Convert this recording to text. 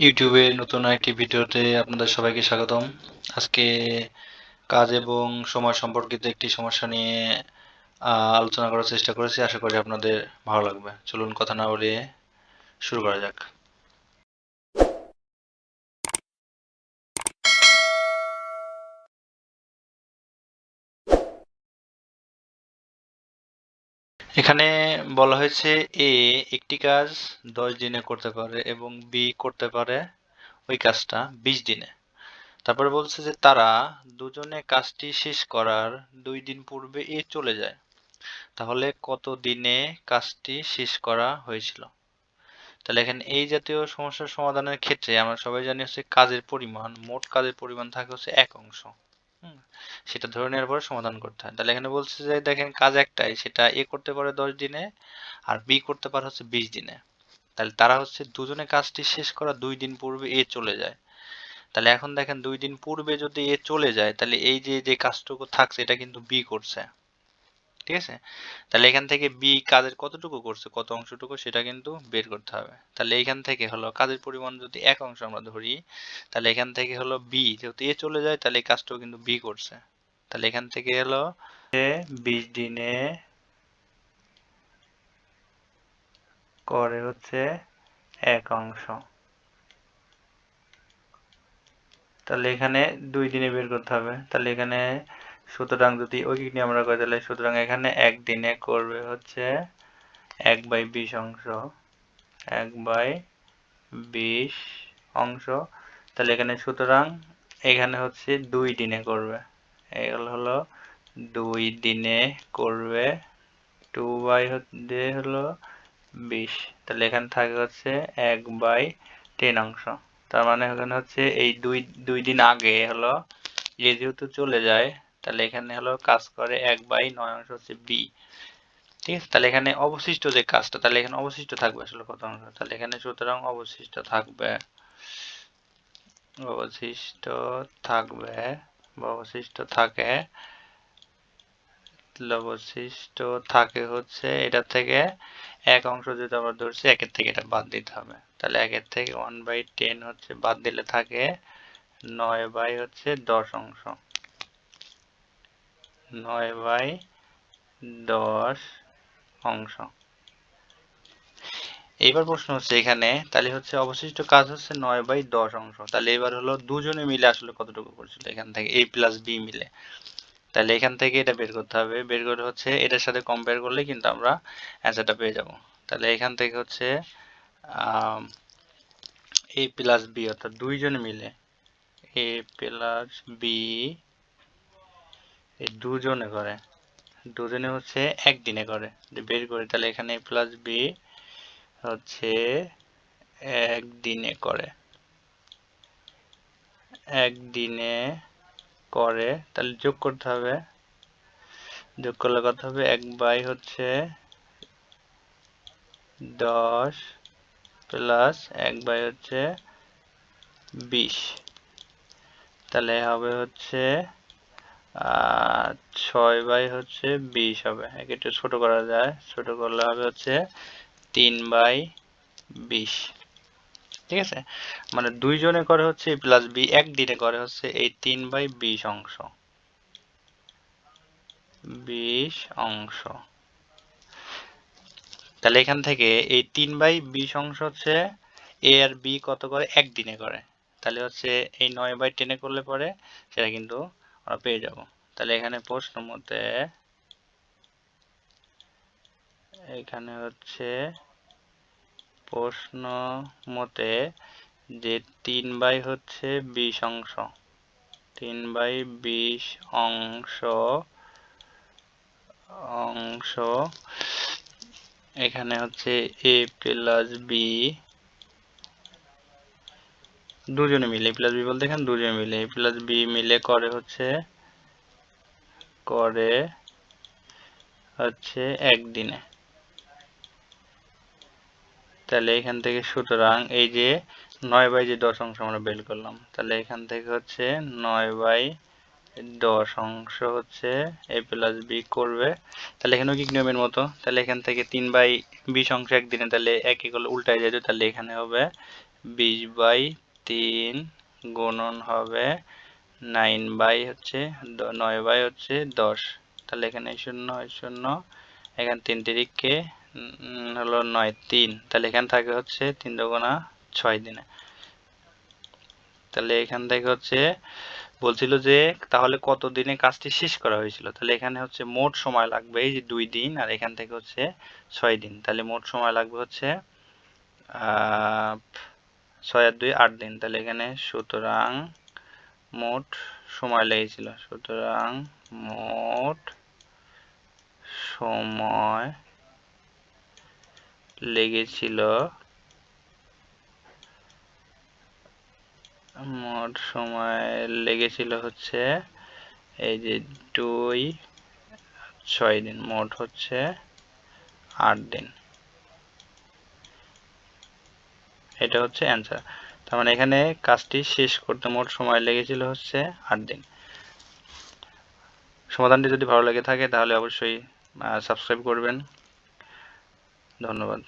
ইউটিউবে নতুন একটি ভিডিওতে আপনাদের সবাইকে স্বাগতম। আজকে কাজ এবং সময় সম্পর্কিত একটি সমস্যা নিয়ে আলোচনা করার চেষ্টা করেছি। আশা করি আপনাদের ভালো লাগবে। চলুন কথা না বলিয়ে শুরু করা যাক। এখানে বলা হয়েছে এ একটি কাজ দশ দিনে করতে পারে এবং বি করতে পারে ওই কাজটা বিশ দিনে। তারপরে বলছে যে তারা দুজনে কাজটি শেষ করার দুই দিন পূর্বে এ চলে যায়। তাহলে কত দিনে কাজটি শেষ করা হয়েছিল? তাহলে এখানে এই জাতীয় সমস্যার সমাধানের ক্ষেত্রে আমরা সবাই জানি হচ্ছে কাজের পরিমাণ। মোট কাজের পরিমাণ থাকে হচ্ছে এক অংশ। হুম, সেটা ধরে নেওয়ার পরে সমাধান করতে হয়। তাহলে এখানে বলছে যে, দেখেন কাজ একটাই, সেটা এ করতে পারে দশ দিনে আর বি করতে পারে হচ্ছে বিশ দিনে। তাহলে তারা হচ্ছে দুজনে কাজটি শেষ করা দুই দিন পূর্বে এ চলে যায়। তাহলে এখন দেখেন দুই দিন পূর্বে যদি এ চলে যায়, তাহলে এই যে যে কাজটুকু থাকছে, এটা কিন্তু বি করছে। ঠিক আছে? তাহলে এখান থেকে বি কাজের কতটুকু করছে, কত অংশটুকু, সেটা কিন্তু বের করতে হবে। তাহলে এখান থেকে হলো কাজের পরিমাণ যদি এক অংশ আমরা ধরি, তাহলে এখান থেকে হলো বি, যেহেতু এ চলে যায়, তাহলে এই কাজটাও কিন্তু বি করছে। তাহলে এখান থেকে হলো বিশ দিনে করে হচ্ছে এক অংশ। তাহলে এখানে দুই দিনে বের করতে হবে। তাহলে এখানে সুতরাং যদি ঐকিক নিয়ে আমরা করি, তাহলে সুতরাং এখানে একদিনে করবে হচ্ছে এক বাই বিশ অংশ। এক বাই বিশ অংশ। তাহলে এখানে সুতরাং এখানে হচ্ছে দুই দিনে করবে। এগুলো হলো দুই দিনে করবে টু বাই হচ্ছে হলো বিশ। তাহলে এখানে থাকে হচ্ছে এক বাই টেন অংশ। তার মানে এখানে হচ্ছে এই দুই দুই দিন আগে হলো এ যেহেতু চলে যায়, তাহলে এখানে হলো কাজ করে এক বাই নয় অংশ হচ্ছে বি ঠিক আছে? তাহলে এখানে অবশিষ্ট যে কাজটা, তাহলে এখানে অবশিষ্ট থাকবে আসলে কত অংশ। তাহলে এখানে সুতরাং অবশিষ্ট থাকবে। অবশিষ্ট থাকবে বা অবশিষ্ট থাকে। তাহলে অবশিষ্ট থাকে হচ্ছে এটা থেকে এক অংশ যদি আমরা ধরছি, একের থেকে এটা বাদ দিতে হবে। তাহলে একের থেকে ওয়ান বাই টেন হচ্ছে বাদ দিলে থাকে নয় বাই হচ্ছে দশ অংশ। নয় বাই দশ অংশ। এইবার প্রশ্ন হচ্ছে এখানে, তাহলে হচ্ছে অবশিষ্ট কাজ হচ্ছে নয় বাই দশ অংশ। তাহলে এবার হলো দুজনে মিলে আসলে কতটুকু করছিল এখান থেকে এ প্লাস বি মিলে। তাহলে এখান থেকে এটা বের করতে হবে, বের করে হচ্ছে এটার সাথে কম্পেয়ার করলে কিন্তু আমরা অ্যান্সারটা পেয়ে যাব। তাহলে এখান থেকে হচ্ছে এ প্লাস বি অর্থাৎ দুইজনে মিলে এ প্লাস বি দুজনে করে, দুজনে হচ্ছে একদিনে করে। বের করে, তাহলে এখানে এ প্লাস বি হচ্ছে একদিনে করে। একদিনে করে, তাহলে যোগ করতে হবে। যোগ করলে কত হবে? এক বাই হচ্ছে দশ প্লাস এক বাই হচ্ছে বিশ। তাহলে হবে হচ্ছে ছয় বাই হচ্ছে বিশ হবে। একে একটু ছোট করা যায়। ছোট করলে হবে হচ্ছে তিন বাই বিশ। ঠিক আছে? মানে দুইজনে করে হচ্ছে প্লাস বি একদিনে করে হচ্ছে এই তিন বাই বিশ অংশ। বিশ অংশ। তাহলে এখান থেকে এই তিন বাই বিশ অংশ হচ্ছে এ আর বি কত করে? একদিনে করে। তাহলে হচ্ছে এই নয় বাই টেনে করলে পরে সেটা কিন্তু আমরা পেয়ে যাব। তাহলে এখানে প্রশ্ন মতে এখানে হচ্ছে প্রশ্ন মতে যে তিন বাই হচ্ছে বিশ অংশ। তিন বাই বিশ অংশ অংশ এখানে হচ্ছে এ প্লাস বি। দুজনে মিলে, এ প্লাস বি বলতে এখানে দুজনে মিলে, এ প্লাস বি মিলে করে হচ্ছে করে হচ্ছে একদিনে। তাহলে এখান থেকে সুতরাং এই যে নয় বাই যে দশ অংশ আমরা বের করলাম, তাহলে এখান থেকে হচ্ছে নয় বাই দশ অংশ হচ্ছে এ প্লাস বি করবে। তাহলে এখানেও কি নিয়মের মতো? তাহলে এখান থেকে তিন বাই বিশ অংশ একদিনে, তাহলে একই করলে উল্টায় যেত তাহলে এখানে হবে বিশ বাই তিন গুণন হবে নাইন বাই হচ্ছে নয় বাই হচ্ছে দশ। তাহলে এখানে শূন্য হয় শূন্য, এখানে তিন তিরিখকে হলো নয়, তিন। তাহলে এখানে থাকে হচ্ছে তিন দুগুণা ছয় দিনে। তাহলে এখান থেকে হচ্ছে বলছিল যে তাহলে কত দিনে কাজটি শেষ করা হয়েছিল? তাহলে এখানে হচ্ছে মোট সময় লাগবে এই যে দুই দিন আর এখান থেকে হচ্ছে ছয় দিন। তাহলে মোট সময় লাগবে হচ্ছে ছয় আর দুই আট দিন। তাহলে এখানে সুতরাং মোট সময় লেগেছিল। সুতরাং মোট সময় লেগেছিল। মোট সময় লেগেছিল হচ্ছে এই যে দুই, ছয় দিন, মোট হচ্ছে আট দিন। এটা হচ্ছে অ্যান্সার তার মানে এখানে কাজটি শেষ করতে মোট সময় লেগেছিল হচ্ছে আট দিন। সমাধানটি যদি ভালো লেগে থাকে তাহলে অবশ্যই সাবস্ক্রাইব করবেন। ধন্যবাদ